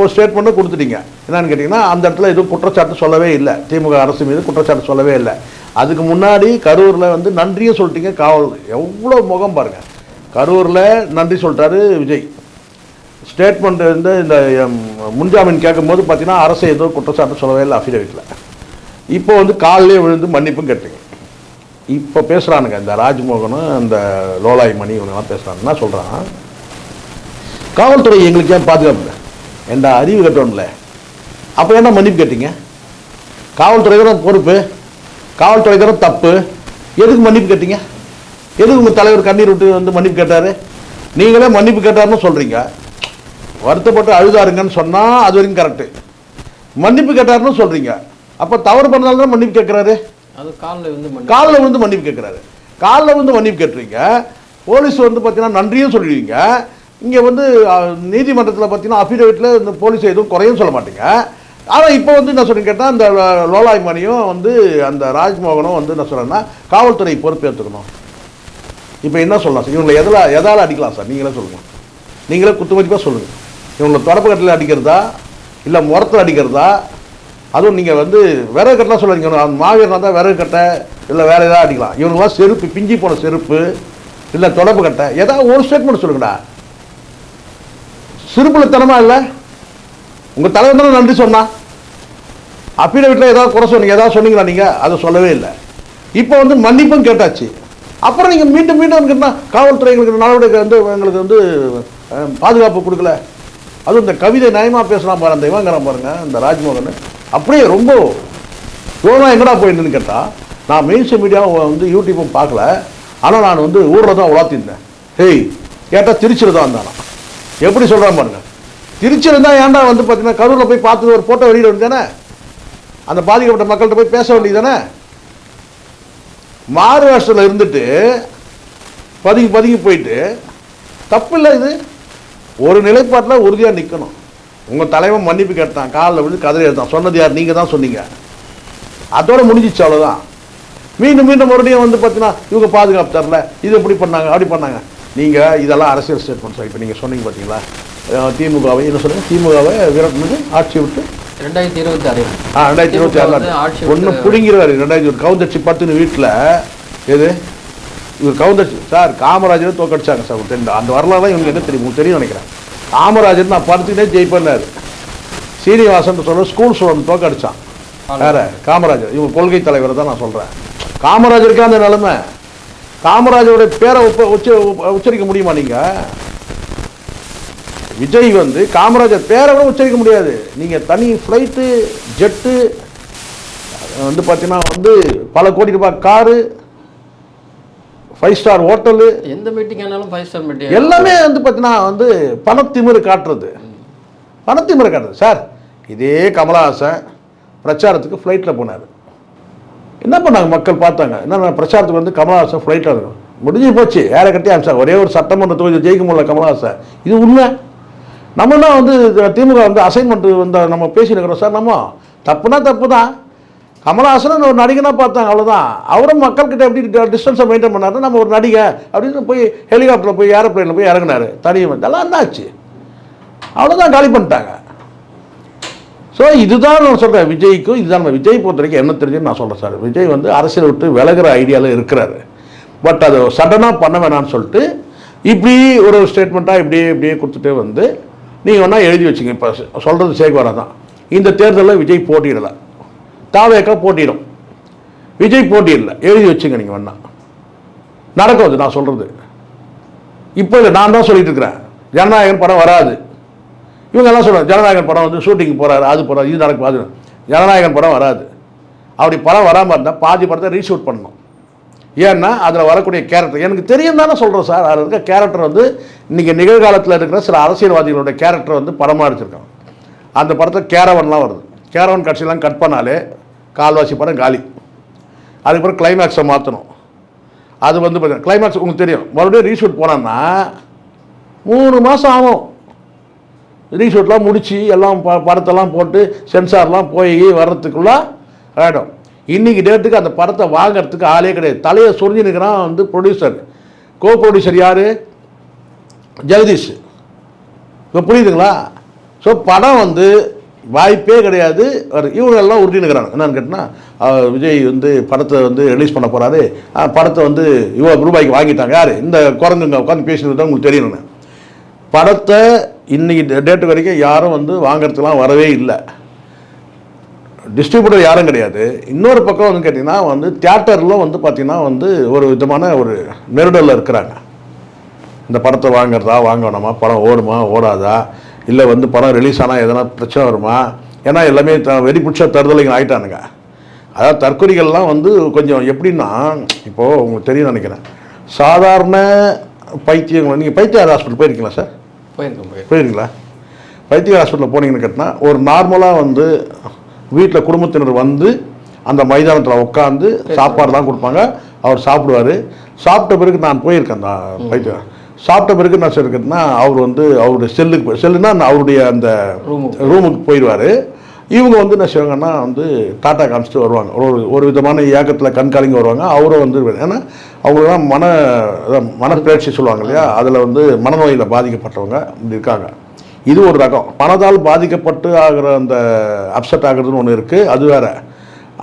ஒரு ஸ்டேட்மெண்ட்டும் கொடுத்துட்டீங்க. என்னன்னு கேட்டிங்கன்னா அந்த இடத்துல எதுவும் குற்றச்சாட்டு சொல்லவே இல்லை. திமுக அரசு மீது குற்றச்சாட்டு சொல்லவே இல்லை. அதுக்கு முன்னாடி கரூரில் வந்து நன்றியும் சொல்லிட்டீங்க காவல் எவ்வளோ முகம் பாருங்கள் கரூரில் நன்றி சொல்லிட்டாரு விஜய். ஸ்டேட்மெண்ட் வந்து இந்த முன்ஜாமீன் கேட்கும்போது பார்த்தீங்கன்னா அரசு ஏதோ குற்றச்சாட்டு சொல்லவே இல்லை அஃபிடவிட்டில் இப்போ வந்து காலிலே விழுந்து மன்னிப்பும் கேட்டீங்க. இப்போ பேசுகிறானுங்க இந்த ராஜ்மோகனும் இந்த லோலாய் மணி இவங்கெல்லாம் பேசுகிறாங்கன்னா சொல்கிறான் காவல்துறை எங்களுக்கு ஏன் பாதுகாப்பு? என்ற அறிவு கட்டணும்ல அப்போ என்ன மன்னிப்பு கேட்டீங்க? காவல்துறை தான் பொறுப்பு? காவல்துறை தானே தப்பு. எதுக்கு மன்னிப்பு கேட்டீங்க? எதுக்கு உங்கள் தலைவர் கண்ணீர் விட்டு வந்து மன்னிப்பு கேட்டார்? நீங்களே மன்னிப்பு கேட்டாருன்னு சொல்கிறீங்க வருத்தப்பட்டு அழுதாருங்கன்னு சொன்னால் அது வரைக்கும் கரெக்டு மன்னிப்பு கேட்டாருன்னு சொல்கிறீங்க அப்போ தவறு பண்ணாலும் தான் மன்னிப்பு கேட்குறாரு. அது காலில் வந்து காலில் விழுந்து மன்னிப்பு கேட்குறாரு. காலில் விழுந்து மன்னிப்பு கேட்டுறீங்க. போலீஸ் வந்து பார்த்தீங்கன்னா நன்றியும் சொல்லிடுவீங்க. இங்கே வந்து நீதிமன்றத்தில் பார்த்தீங்கன்னா அஃபிடேவிட்டில் இந்த போலீஸ் எதுவும் குறையும் சொல்ல மாட்டீங்க. ஆனால் இப்போ வந்து என்ன சொல்றீங்க கேட்டால் அந்த லோலாய் மணியும் வந்து அந்த ராஜ்மோகனும் வந்து என்ன சொல்கிறேன்னா காவல்துறை பொறுப்பேற்றுக்கணும் இப்போ என்ன சொல்லலாம் சார்? இவங்களை எதில் எதால் அடிக்கலாம் சார்? நீங்களே சொல்லுங்கள் நீங்களே குத்துமதிப்பாக சொல்லுங்கள் இவங்களை தொடப்பு கட்டில் அடிக்கிறதா? இல்லை முரத்தில் அடிக்கிறதா? அதுவும் நீங்கள் வந்து விறகு கட்டலாம் சொல்லாதீங்க. அந்த மாவீரனா தான் விறகு கட்டை இல்லை வேறு எதாவது அடிக்கலாம். இவனுங்களாம் செருப்பு பிஞ்சி போன செருப்பு இல்லை தொடப்பு கட்டை. ஏதாவது ஒரு ஸ்டேட்மெண்ட் சொல்லுங்கடா. சிறுபுலத்தனமாக இல்லை? உங்கள் தலைவர் தானே நன்றி சொன்னா? அஃபிடவிட்டில் ஏதாவது குறை சொன்னீங்க ஏதாவது சொன்னீங்களா நீங்கள் அதை சொல்லவே இல்லை. இப்போ வந்து மன்னிப்பும் கேட்டாச்சு. அப்புறம் நீங்கள் மீண்டும் மீண்டும் வந்துக்கிட்டா காவல்துறை எங்களுக்கு நடவடிக்கை வந்து எங்களுக்கு வந்து பாதுகாப்பு கொடுக்கல. அதுவும் இந்த கவிதை நயமாக பேசலாம் பாரு அந்த இவங்கிறான் பாருங்க இந்த ராஜ்மோகன். அப்படியே ரொம்ப இவனா எங்கடா போயிருந்தேன்னு கேட்டால் நான் மெயின்ஸ் மீடியாவும் வந்து யூடியூப்பும் பார்க்கல. ஆனால் நான் வந்து ஊரில் தான் உலாத்திருந்தேன் ஹேய் கேட்டால் திருச்சியில் தான் இருந்தானா எப்படி சொல்கிறான் பாருங்க. திருச்சியில் தான் ஏன்டா வந்து பார்த்தீங்கன்னா கரூரில் போய் பார்த்து ஒரு ஃபோட்டோ வெளியிட வேண்டியதானே அந்த பாதிக்கப்பட்ட மக்கள்கிட்ட போய் பேச வேண்டியது தானே? மகாராஷ்டிரில் இருந்துட்டு பதுங்கி பதுங்கி போயிட்டு தப்பில்லை இது. ஒரு நிலைப்பாட்டில் உறுதியாக நிற்கணும் உங்கள் தலைவன் மன்னிப்பு கேட்டான் காலில் விழுந்து கதறி எடுத்தான் சொன்னது யார்? நீங்கள் தான் சொன்னீங்க. அதோட முடிஞ்சிச்சு அவ்வளோதான் மீண்டும் மீண்டும் மறுபடியும் வந்து பார்த்தீங்கன்னா இவங்க பாதுகாப்பு தரல. இது இப்படி பண்ணாங்க அப்படி பண்ணாங்க. நீங்கள் இதெல்லாம் அரசியல் ஸ்டேட்மெண்ட்ஸ் இப்போ நீங்கள் சொன்னீங்க பார்த்தீங்களா திமுகவை என்ன சொல்லுங்கள் திமுகவை விரட்டினது ஆட்சி விட்டு ரெண்டாயிரத்தி இருபத்தி ஆறு. ஆ ரெண்டாயிரத்தி இருபத்தி ஆட்சி ஒன்று பிடுங்கிறாரு ரெண்டாயிரத்தி ஒரு கவுந்தட்சி பத்துன்னு வீட்டில் எது? இவர் கவுந்தட்சி சார் காமராஜரை தோக்கடிச்சாங்க சார் தெரியும். அந்த வரலாறுலாம் இவங்க என்ன தெரியும்? தெரியும் நினைக்கிறேன். காமராஜர் நான் படுத்துக்கிட்டே ஜெயிப்பேன்னாரு. சீனிவாசன் சொல்ற ஸ்கூல் ஸ்டூடெண்ட் தோக்கடிச்சான். வேற காமராஜர். இவங்க கொள்கை தலைவர் தான் நான் சொல்கிறேன் காமராஜருக்கே அந்த நிலைமை. காமராஜருடைய பேரை உச்ச உச்சரிக்க முடியுமா நீங்கள் விஜய் வந்து காமராஜர் பேரை கூட உச்சரிக்க முடியாது. நீங்கள் தனி ஃப்ளைட்டு ஜெட்டு வந்து பார்த்தீங்கன்னா வந்து பல கோடி ரூபாய் காரு ஃபைவ் ஸ்டார் ஹோட்டலு எந்த மீட்டிங் ஆனாலும் ஃபைவ் ஸ்டார் மீட்டிங் எல்லாமே வந்து பார்த்தீங்கன்னா வந்து பணத்திமிரு காட்டுறது. பணத்திமிரு காட்டுறது. சார் இதே கமலஹாசன் பிரச்சாரத்துக்கு ஃப்ளைட்டில் போனார். என்ன பண்ணாங்க மக்கள் பார்த்தாங்க? என்ன பிரச்சாரத்துக்கு வந்து கமலஹாசன் ஃப்ளைட்டில் இருக்கும் முடிஞ்சு போச்சு. ஏற கட்டி அமிச்சாங்க ஒரே ஒரு சட்டமன்ற தொகுதி ஜெயிக்க முடியல கமலஹாசன். இது உண்மை. நம்ம தான் வந்து திமுக வந்து அசைன்மெண்ட் வந்து நம்ம பேசியிருக்கிறோம் சார் நம்ம. தப்புனா தப்பு தான் கமலஹாசன் ஒரு நடிகனாக பார்த்தாங்க அவ்வளோதான் அவரும் மக்கள்கிட்ட எப்படி டிஸ்டன்ஸை மெயின்டைன் பண்ணாரு நம்ம ஒரு நடிகை அப்படின்னு போய் ஹெலிகாப்டரில் போய் ஏரோப்ளைனில் போய் இறங்குனாரு. தனியும் இதெல்லாம் என்னாச்சு? அவ்வளோதான் காலி பண்ணிட்டாங்க. ஸோ இதுதான் நான் சொல்கிறேன் விஜய்க்கும் இதுதான் நம்ம விஜய் பொறுத்த வரைக்கும் என்ன தெரிஞ்சுன்னு நான் சொல்கிறேன் சார். விஜய் வந்து அரசியல் விட்டு விலகிற ஐடியாவில் இருக்கிறாரு. பட் அதை சடனாக பண்ண வேணாம்னு சொல்லிட்டு இப்படி ஒரு ஸ்டேட்மெண்ட்டாக இப்படியே இப்படியே கொடுத்துட்டே வந்து நீங்கள் வேணால் எழுதி வச்சுங்க. இப்போ சொல்கிறது சேகுவாரா தான் இந்த தேர்தலில் விஜய் போட்டியிடலை. தாவேக்கா போட்டியிடும். விஜய் போட்டியிடல. எழுதி வச்சுங்க நீங்கள் வேணா. நடக்கும் அது நான் சொல்கிறது இப்போ இல்லை நான் தான் சொல்லிட்டு இருக்கிறேன். ஜனநாயகன் படம் வராது. இவங்க எல்லாம் சொல்கிறாங்க ஜனநாயகன் படம் வந்து ஷூட்டிங் போகிறாரு அது போகிறாரு இது நடக்கும் அது ஜனநாயகன் படம் வராது. அப்படி படம் வராமல் இருந்தால் பாதி படத்தை ரீஷூட் பண்ணணும். ஏன்னா அதில் வரக்கூடிய கேரக்டர் எனக்கு தெரியும் தானே சொல்கிறேன் சார். அதில் இருக்க கேரக்டர் வந்து இன்றைக்கி நிகழ்காலத்தில் இருக்கிற சில அரசியல்வாதிகளோட கேரக்டர் வந்து படமாக அடிச்சிருக்காங்க அந்த படத்தில் கேரவன்லாம் வருது. கேரவன் காட்சியெல்லாம் கட் பண்ணாலே கால்வாசி படம் காலி. அதுக்கப்புறம் கிளைமேக்ஸை மாற்றணும் அது வந்து பார்த்தீங்கன்னா கிளைமேக்ஸ் உங்களுக்கு தெரியும். மறுபடியும் ரீஷூட் போனோன்னா மூணு மாதம் ஆகும். ரீஷூட்லாம் முடித்து எல்லாம் ப படத்தெல்லாம் போட்டு சென்சார்லாம் போய் வர்றதுக்குள்ளே ஆகிடும் இன்றைக்கி டேட்டுக்கு அந்த படத்தை வாங்குறதுக்கு ஆளே கிடையாது. தலையை சொரிஞ்சு நிற்கிறான் வந்து ப்ரொடியூசர் கோ ப்ரொடியூசர் யார்? ஜெகதீஷ். இப்போ புரியுதுங்களா? ஸோ படம் வந்து வாய்ப்பே கிடையாது. ஒரு இவங்கெல்லாம் உருட்டினுக்கிறாங்க என்னன்னு கேட்டால் விஜய் வந்து படத்தை வந்து ரிலீஸ் பண்ண போகிறாரு படத்தை வந்து இவ்வளோ ரூபாய்க்கு வாங்கிட்டாங்க. யார்? இந்த குரங்குங்க உட்காந்து பேசினது தான் உங்களுக்கு தெரியணுங்க படத்தை இன்றைக்கி டேட்டு வரைக்கும் யாரும் வந்து வாங்குறதுக்குலாம் வரவே இல்லை. டிஸ்ட்ரிபியூட்டர் யாரும் கிடையாது. இன்னொரு பக்கம் வந்து கேட்டிங்கன்னா வந்து தியேட்டரில் வந்து பார்த்திங்கன்னா வந்து ஒரு விதமான ஒரு நெருடலில் இருக்கிறாங்க. இந்த படத்தை வாங்குறதா வாங்க வேணாமா படம் ஓடுமா? ஓடாதா? இல்லை வந்து படம் ரிலீஸ் ஆனால் எதனா பிரச்சனை வருமா? ஏன்னா எல்லாமே த வெறி பிடிச்ச தருதலைங்க ஆயிட்டானுங்க. அதாவது தற்கொலைகள்லாம் வந்து கொஞ்சம் எப்படின்னா இப்போது உங்களுக்கு தெரியும் நினைக்கிறேன். சாதாரண பைத்தியங்கள் நீங்கள் பைத்தியார் ஹாஸ்பிட்டல் போயிருக்கீங்களா சார் போயிருக்கோம் போயிருக்கோம் போயிருங்களா பைத்திய ஹாஸ்பிட்டலில் போனீங்கன்னு கேட்டால் ஒரு நார்மலாக வந்து வீட்டில் குடும்பத்தினர் வந்து அந்த மைதானத்தில் உட்காந்து சாப்பாடு தான் கொடுப்பாங்க. அவர் சாப்பிடுவார். சாப்பிட்ட பிறகு நான் போயிருக்கேன் அந்த பைத்தியம். சாப்பிட்ட பிறகு நான் சொல்லிருக்கேன்னா அவர் வந்து அவருடைய செல்லுக்கு போய் செல்லுனா அவருடைய அந்த ரூமுக்கு. போயிடுவார். இவங்க வந்து என்ன செய்வாங்கன்னா வந்து டாட்டா காமிச்சிட்டு வருவாங்க. ஒரு ஒரு விதமான இயக்கத்தில் கண்காலிங்க வருவாங்க. அவரும் வந்து ஏன்னா அவங்களாம் மன அதான் மனப்பயிற்சி சொல்லுவாங்க இல்லையா? அதில் வந்து மனநோயில் பாதிக்கப்பட்டவங்க இப்படி இருக்காங்க. இது ஒரு ரகம். பணத்தால் பாதிக்கப்பட்டு ஆகிற அந்த அப்செட் ஆகிறதுன்னு ஒன்று இருக்குது அது வேற.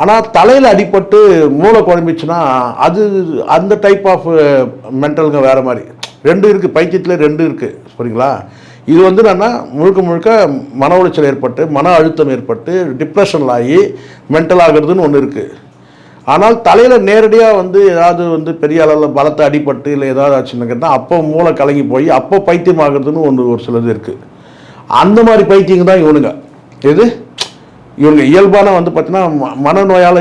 ஆனால் தலையில் அடிபட்டு மூளை குழம்பிச்சுன்னா அது அந்த டைப் ஆஃப் மென்டலுங்க வேறு மாதிரி. ரெண்டு இருக்குது பைத்தியத்தில் ரெண்டு இருக்குது சரிங்களா இது வந்து என்னென்னா முழுக்க முழுக்க மன உளைச்சல் ஏற்பட்டு மன அழுத்தம் ஏற்பட்டு டிப்ரெஷனில் ஆகி மென்டல் ஆகுறதுன்னு ஒன்று இருக்குது ஆனால் தலையில் நேரடியாக வந்து ஏதாவது வந்து பெரிய அளவில் பலத்தை அடிபட்டு இல்லை ஏதாவது ஆச்சுன்னு கேட்டால் அப்போ மூளை கலங்கி போய் அப்போ பைத்தியம் ஆகிறதுன்னு ஒன்று ஒரு சிலது இருக்குது அந்த மாதிரி பைத்தியங்க தான் இவனுங்க. எது? இவங்க இயல்பான வந்து பார்த்தீங்கன்னா மனநோயால்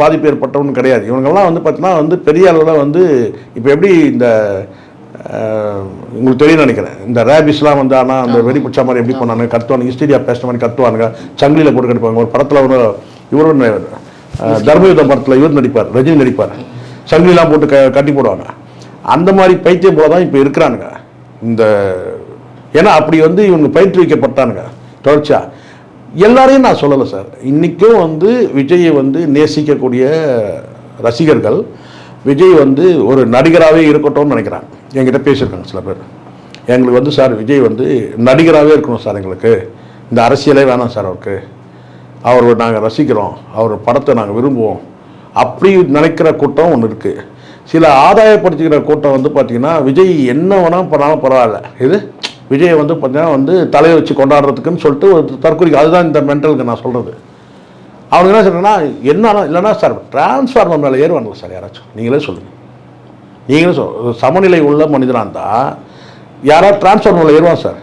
பாதிப்பு ஏற்பட்டவனு கிடையாது. இவங்கெல்லாம் வந்து பார்த்தீங்கன்னா வந்து பெரிய அளவில் வந்து இப்போ எப்படி இந்த உங்களுக்கு தெரியும் நினைக்கிறேன். இந்த ரேபிஸ்லாம் வந்து ஆனால் அந்த வெடி பிடிச்ச மாதிரி எப்படி பண்ணாங்க கத்துவானுங்க ஹிஸ்டீரியா பேசுன மாதிரி கத்துவானுங்க. சங்கிலியில் போட்டு கடிப்பாங்க. ஒரு படத்தில் ஒரு இவரும் அஹ், தர்மயுத்தம் படத்தில் இவர் நடிப்பார் ரஜினி நடிப்பார். சங்கிலிலாம் போட்டு க கட்டி போடுவாங்க. அந்த மாதிரி பைத்தியம் போல தான் இப்போ இருக்கிறானுங்க. இந்த ஏன்னா அப்படி வந்து இவங்க பயிற்றுவிக்கப்பட்டானுங்க. தொடர்ச்சியா. எல்லாரையும் நான் சொல்லலை சார். இன்றைக்கும் வந்து விஜயை வந்து நேசிக்கக்கூடிய ரசிகர்கள் விஜய் வந்து ஒரு நடிகராகவே இருக்கட்டும்னு நினைக்கிறாங்க. என்கிட்ட பேசியிருக்காங்க சில பேர். எங்களுக்கு வந்து சார் விஜய் வந்து நடிகராகவே இருக்கணும் சார் எங்களுக்கு. இந்த அரசியலே வேணாம் சார் அவருக்கு. அவர் நாங்கள் ரசிக்கிறோம். அவர் படத்தை நாங்கள் விரும்புவோம். அப்படி நினைக்கிற கூட்டம் ஒன்று இருக்குது சில ஆதாயப்படுத்திக்கிற கூட்டம் வந்து பார்த்திங்கன்னா விஜய் என்ன வேணால் பண்ணாலும் பரவாயில்ல. இது விஜயை வந்து பார்த்தீங்கன்னா வந்து தலையை வச்சு கொண்டாடுறதுக்குன்னு சொல்லிட்டு ஒரு தற்கொலைக்கு அதுதான் இந்த மென்டலுக்கு நான் சொல்கிறது அவங்க என்ன சொல்கிறேன்னா என்ன இல்லைன்னா சார் டிரான்ஸ்ஃபார்மர் மேலே ஏறுவாங்களா சார் யாராச்சும். நீங்களே சொல்லுங்கள் நீங்களே சொல் சமநிலை உள்ள மனிதனாக இருந்தால் யாராவது டிரான்ஸ்ஃபார்மரில் ஏறுவான் சார்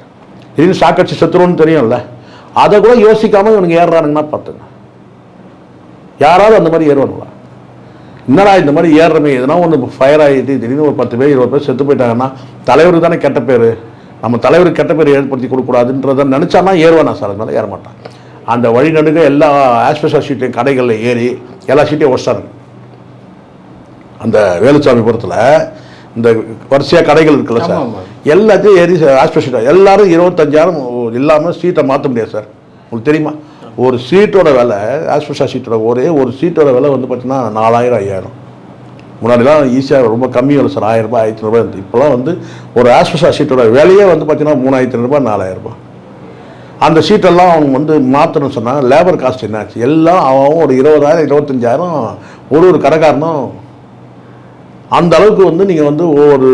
திடீர்னு சாக்கட்சி செத்துருன்னு தெரியும்ல. அதை கூட யோசிக்காமல் இவனுக்கு ஏறுறானுங்கன்னா பார்த்துங்க. யாராவது அந்த மாதிரி ஏறுவானுங்களா? என்னடா இந்த மாதிரி ஏறுறமே? எதுனா ஒன்று ஃபயர் ஆகிட்டு திடீர்னு ஒரு பத்து பேர் இருபது பேர் செத்து போயிட்டாங்கன்னா தலைவருக்கு தானே கெட்ட பேர்? நம்ம தலைவருக்கு கெட்ட பேர் ஏற்படுத்தி கொடுக்கக்கூடாதுன்றதை நினச்சானா ஏறுவானா சார். அதனால ஏற மாட்டான். அந்த வழி நடுங்க எல்லா ஆஸ்பெஷா ஷீட்டையும் கடைகளில் ஏறி எல்லா ஷீட்டையும் ஒடிச்சாருங்க அந்த வேலுச்சாமிபுரத்தில் இந்த வரிசையாக கடைகள் இருக்குல்ல சார். எல்லாத்தையும் ஏறி ஆஸ்பெஷல் எல்லாரும் இருபத்தஞ்சாயிரம் இல்லாமல் சீட்டை மாற்ற முடியாது சார். உங்களுக்கு தெரியுமா? ஒரு சீட்டோட விலை ஆஸ்பெஷா சீட்டோட ஒரே ஒரு சீட்டோட விலை வந்து பார்த்தீங்கன்னா நாலாயிரம் ஐயாயிரம். முன்னாடிலாம் ஈஸியாக ரொம்ப கம்மி வரும் சார் ஆயிரம் ரூபாய் ஆயிரத்தி ரூபாய் இருந்தது. இப்போலாம் வந்து ஒரு ஆஸ்பெஷா சீட்டோட விலையே வந்து பார்த்தீங்கன்னா மூணாயிரத்தி ரூபாய் நாலாயிரம் ரூபாய். அந்த சீட்டெல்லாம் அவங்க வந்து மாற்றணும்னு சொன்னாங்க லேபர் காஸ்ட் என்னாச்சு எல்லாம் அவன் ஒரு இருபதாயிரம் இருபத்தஞ்சாயிரம் ஒரு ஒரு கடைக்காரனும் அந்த அளவுக்கு வந்து நீங்கள் வந்து ஒவ்வொரு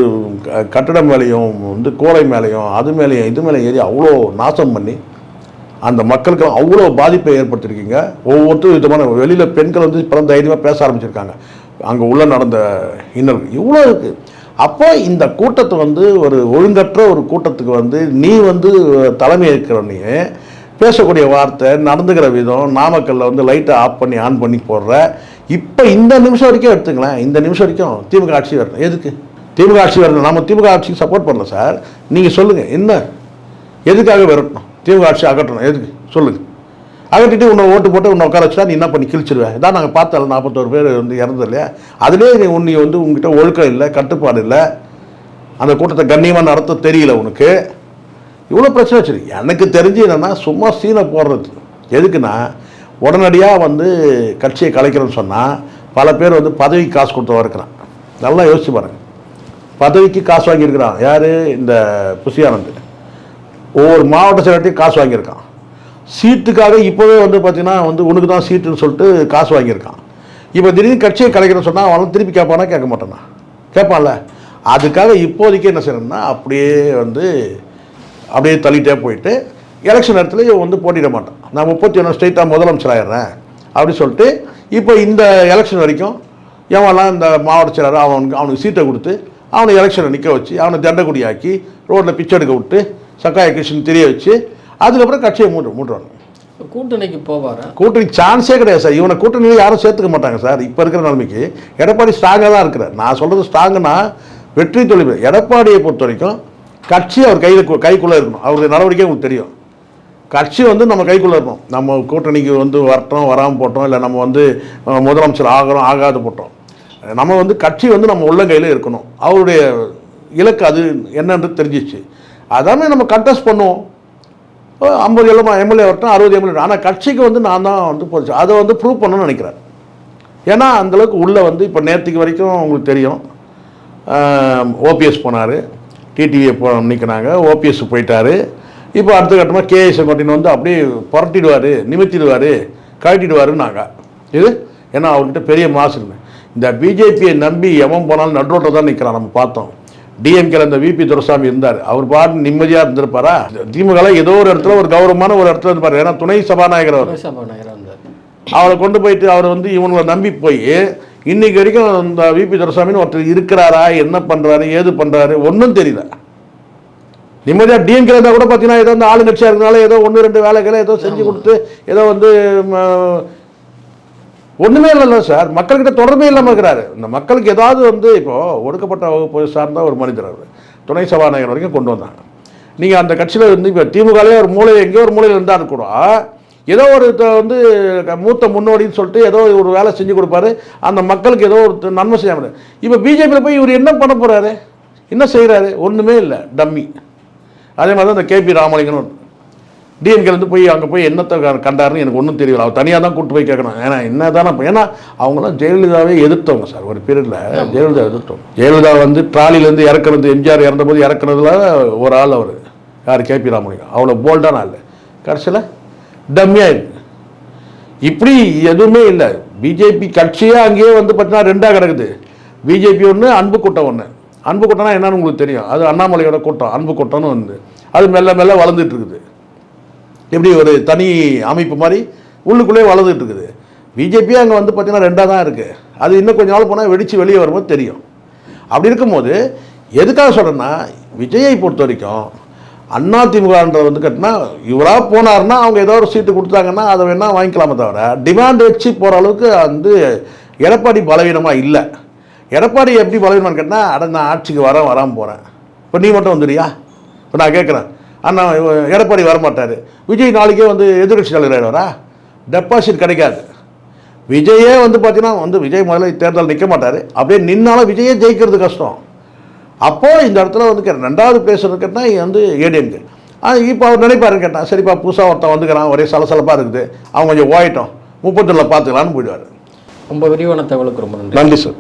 க- மேலேயும் வந்து கோலை மேலேயும் அது மேலேயும் இது மேலேயும் ஏறி அவ்வளோ நாசம் பண்ணி அந்த மக்களுக்கு அவ்வளோ பாதிப்பை ஏற்படுத்தியிருக்கீங்க ஒவ்வொருத்தரும் விதமான வெளியில் பெண்கள் வந்து இப்போ தைரியமாக பேச ஆரம்பிச்சிருக்காங்க. அங்கே உள்ள நடந்த இன்னல் இவ்வளோ இருக்குது அப்போ இந்த கூட்டத்தை வந்து ஒரு ஒழுங்கற்ற ஒரு கூட்டத்துக்கு வந்து நீ வந்து தலைமை ஏற்கிறவனே பேசக்கூடிய வார்த்தை நடந்துக்கிற விதம் நாமக்கல்ல வந்து லைட்டை ஆஃப் பண்ணி ஆன் பண்ணி போடுற. இப்போ இந்த நிமிஷம் வரைக்கும் எடுத்துங்களேன் இந்த நிமிஷம் வரைக்கும் திமுக ஆட்சி வரணும் எதுக்கு? திமுக ஆட்சி வரணும் நம்ம திமுக ஆட்சிக்கு சப்போர்ட் பண்ணல சார். நீங்கள் சொல்லுங்கள் என்ன? எதுக்காக விரட்டணும்? திமுக ஆட்சி அகற்றணும். எதுக்கு? சொல்லுங்கள் அகட்டிட்டு உன்னை ஓட்டு போட்டு உன்னை உட்கார வச்சுட்டா நீ என்ன பண்ணி கிழிச்சிருவேன் இதான் நாங்கள் பார்த்தோம். நாற்பத்தோரு பேர் வந்து இறந்தது இல்லையா? அதுலேயே நீ உன்னை வந்து உங்ககிட்ட ஒழுக்கம் இல்லை கட்டுப்பாடு இல்லை. அந்த கூட்டத்தை கண்ணியமாக நடத்த தெரியல உனக்கு. இவ்வளோ பிரச்சனை வச்சிருக்கு எனக்கு தெரிஞ்சு என்னென்னா சும்மா சீனை போடுறது. எதுக்குன்னா உடனடியாக வந்து கட்சியை கலைக்கிறேன்னு சொன்னால் பல பேர் வந்து பதவிக்கு காசு கொடுத்து இருக்கிறான். நல்லா யோசிச்சு பாருங்கள் பதவிக்கு காசு வாங்கியிருக்கிறான். யார்? இந்த புசியானந்த். ஒவ்வொரு மாவட்ட செயலாட்டையும் காசு வாங்கியிருக்கான். சீட்டுக்காக இப்போவே வந்து பார்த்தீங்கன்னா வந்து உனக்கு தான் சீட்டுன்னு சொல்லிட்டு காசு வாங்கியிருக்கான். இப்போ திடீர்னு கட்சியை கலைக்கிறேன்னு சொன்னால் அவன் திருப்பி கேட்பானா? கேட்க மாட்டானா? கேட்பான்ல. அதுக்காக இப்போதைக்கு என்ன செய்யணும்னா அப்படியே வந்து அப்படியே தள்ளிட்டே போயிட்டு எலெக்ஷன் இடத்துல இவன் வந்து போட்டிட மாட்டான். நான் முப்பத்தி ஒன்று ஸ்டேட்டாக முதலமைச்சர் ஆயிடுறேன் அப்படி சொல்லிட்டு இப்போ இந்த எலெக்ஷன் வரைக்கும் எவன்லாம் இந்த மாவட்ட செயலர் அவனுக்கு அவனுக்கு சீட்டை கொடுத்து அவனை எலெக்ஷனில் நிற்க வச்சு அவனை தண்டக்குடியாக்கி ரோட்டில் பிச்சை எடுக்க விட்டு சக்காய கிருஷ்ணன் தெரிய வச்சு அதுக்கப்புறம் கட்சியை மூட்டு மூட்டுவாங்க கூட்டணிக்கு போவாரா? கூட்டணி சான்ஸே கிடையாது சார். இவனை கூட்டணியில் யாரும் சேர்த்துக்க மாட்டாங்க சார். இப்போ இருக்கிற நிலைமைக்கு எடப்பாடி ஸ்ட்ராங்காக தான் இருக்கிறார். நான் சொல்கிறது ஸ்ட்ராங்குனா வெற்றி தொழில். எடப்பாடியை பொறுத்த வரைக்கும் கட்சி அவர் கையில் கைக்குள்ளே இருக்கணும். அவருடைய நடவடிக்கை உங்களுக்கு தெரியும். கட்சி வந்து நம்ம கைக்குள்ளே இருக்கணும். நம்ம கூட்டணிக்கு வந்து வரட்டும் வராமல் போட்டோம். இல்லை நம்ம வந்து முதலமைச்சர் ஆகிறோம் ஆகாது போட்டோம். நம்ம வந்து கட்சி வந்து நம்ம உள்ள கையில் இருக்கணும். அவருடைய இலக்கு அது என்னன்றது தெரிஞ்சிச்சு அதானே நம்ம கண்டெஸ்ட் பண்ணுவோம். ஐம்பது எல்லாம் எம்எல்ஏ வரட்டும் அறுபது எம்எல்ஏ ஆனால் கட்சிக்கு வந்து நான் தான் வந்து போச்சு. அதை வந்து ப்ரூவ் பண்ணணும்னு நினைக்கிறேன். ஏன்னா அந்தளவுக்கு உள்ளே வந்து இப்போ நேற்றுக்கு வரைக்கும் உங்களுக்கு தெரியும். ஓபிஎஸ் போனார். டிடிவியை போ நிற்கிறாங்க ஓபிஎஸ் போயிட்டார். இப்போ அடுத்த கட்டமாக கேஎஸ் கொட்டின் வந்து அப்படியே புரட்டிடுவார் நிமித்திடுவார் கழட்டிடுவாருன்னாங்க இது? ஏன்னா அவர்கிட்ட பெரிய மாசு இருக்கு. இந்த பிஜேபியை நம்பி எவன் போனாலும் நடுரோட்டில் தான் நிற்கிறான் நம்ம பார்த்தோம். டிஎம்கேல இந்த விபி துரசாமி இருந்தார். அவர் பாட்டு நிம்மதியாக இருந்திருப்பாரா? திமுக ஏதோ ஒரு இடத்துல ஒரு கௌரவமான ஒரு இடத்துல இருப்பார் ஏன்னா துணை சபாநாயகர் அவர். அவரை கொண்டு போயிட்டு அவர் வந்து இவங்களை நம்பி போய் இன்னைக்கு வரைக்கும் இந்த விபி துரசாமின்னு ஒருத்தர் இருக்கிறாரா? என்ன பண்ணுறாரு ஏது பண்ணுறாரு ஒன்றும் தெரியல. நிம்மதியாக டிஎம்கே இருந்தால் கூட பார்த்தீங்கன்னா ஏதோ வந்து ஆளுங்கட்சியாக இருக்கனால ஏதோ ஒன்று ரெண்டு வேலைகளை ஏதோ செஞ்சு கொடுத்து ஏதோ வந்து ஒன்றுமே இல்லைல்ல சார் மக்கள்கிட்ட தொடர்பே இல்லாமல் இருக்கிறாரு. இந்த மக்களுக்கு ஏதாவது வந்து இப்போது ஒடுக்கப்பட்ட வகுப்பு சார்ந்த ஒரு மனிதர் அவர். துணை சபாநாயகர் வரைக்கும் கொண்டு வந்தாங்க. நீங்கள் அந்த கட்சியில் வந்து இப்போ திமுகலேயே ஒரு மூலையில் எங்கேயோ ஒரு மூலையில் இருந்தால் கூட ஏதோ ஒரு வந்து மூத்த முன்னோடின்னு சொல்லிட்டு ஏதோ ஒரு வேலை செஞ்சு கொடுப்பாரு. அந்த மக்களுக்கு ஏதோ ஒரு நன்மை செய்ய முடியாது இப்போ பிஜேபியில் போய் இவர் என்ன பண்ண போகிறாரு என்ன செய்கிறாரு ஒன்றுமே இல்லை. டம்மி. அதே மாதிரி தான் இந்த கேபி ராமலிங்கன்னு டிஎம்கேலேருந்து போய் அங்கே போய் என்னத்தை கண்டாருன்னு எனக்கு ஒன்றும் தெரியல. அவர் தனியாக தான் கூட்டு போய் கேட்கணும் ஏன்னா என்ன தானே ஏன்னா அவங்களாம் ஜெயலலிதாவே எதிர்த்தவங்க சார். ஒரு பீரியடில் ஜெயலலிதா எதிர்த்தவங்க. ஜெயலலிதா வந்து ட்ராலிலேருந்து இறக்குறது எம்ஜிஆர் இறந்தபோது இறக்குனதுல ஒரு ஆள் அவர். யார்? கேபி ராமலிங்கம். அவ்வளோ போல்டான ஆள். கடைசியில் டம்மியாக இருக்கு இப்படி எதுவுமே இல்லை. பிஜேபி கட்சியே அங்கேயே வந்து பார்த்தீங்கன்னா ரெண்டாக கிடக்குது. பிஜேபி ஒன்று அன்பு கூட்டம் ஒன்று அன்பு கூட்டம்னா என்னன்னு உங்களுக்கு தெரியும். அது அண்ணாமலையோட கூட்டம் அன்பு கூட்டம்னு வந்து அது மெல்ல மெல்ல வளர்ந்துட்டு இருக்குது. எப்படி ஒரு தனி அமைப்பு மாதிரி உள்ளுக்குள்ளே வளர்ந்துட்டு இருக்குது. பிஜேபியே அங்கே வந்து பார்த்தீங்கன்னா ரெண்டாக தான் இருக்குது அது இன்னும் கொஞ்ச நாள் போனால் வெடித்து வெளியே வரும்போது தெரியும். அப்படி இருக்கும்போது எதுக்காக சொல்கிறேன்னா விஜயை பொறுத்த வரைக்கும் அண்ணா திமுகன்ற வந்து கட்டினா இவராக போனார்னா அவங்க ஏதோ ஒரு சீட்டு கொடுத்தாங்கன்னா அதை வேணால் வாங்கிக்கலாமே தவிர டிமாண்ட் வச்சு போகிற அளவுக்கு வந்து எடப்பாடி பலவீனமாக இல்லை. எடப்பாடி எப்படி பலவீனம்னு கேட்டால் அட நான் ஆட்சிக்கு வரேன் வராமல் போகிறேன் இப்போ நீ மட்டும் வந்துடுறியா? இப்போ நான் கேட்குறேன் அண்ணா எடப்பாடி வரமாட்டார். விஜய் நாளைக்கே வந்து எதிர்கட்சி தலைவர் ஆயிடுவாரா? டெபாசிட் கிடைக்காது. விஜயே வந்து பார்த்தீங்கன்னா வந்து விஜய் முதல்ல தேர்தல் நிற்க மாட்டார். அப்படியே நின்னாலும் விஜயே ஜெயிக்கிறது கஷ்டம். அப்போது இந்த இடத்துல வந்து ரெண்டாவது பேசுறது கேட்டால் வந்து ஏடிஎம்கே இப்போ அவர் நினைப்பாருன்னு கேட்டான் சரிப்பா புதுசாக ஒருத்தன் வந்துக்கிறான் ஒரே சலசலப்பாக இருக்குது. அவன் கொஞ்சம் ஓயிட்டோம் முப்பத்தொன்னில் பார்த்துக்கலான்னு போயிடுவார். ரொம்ப விரிவான தகவலுக்கு ரொம்ப நன்றி. நன்றி சார்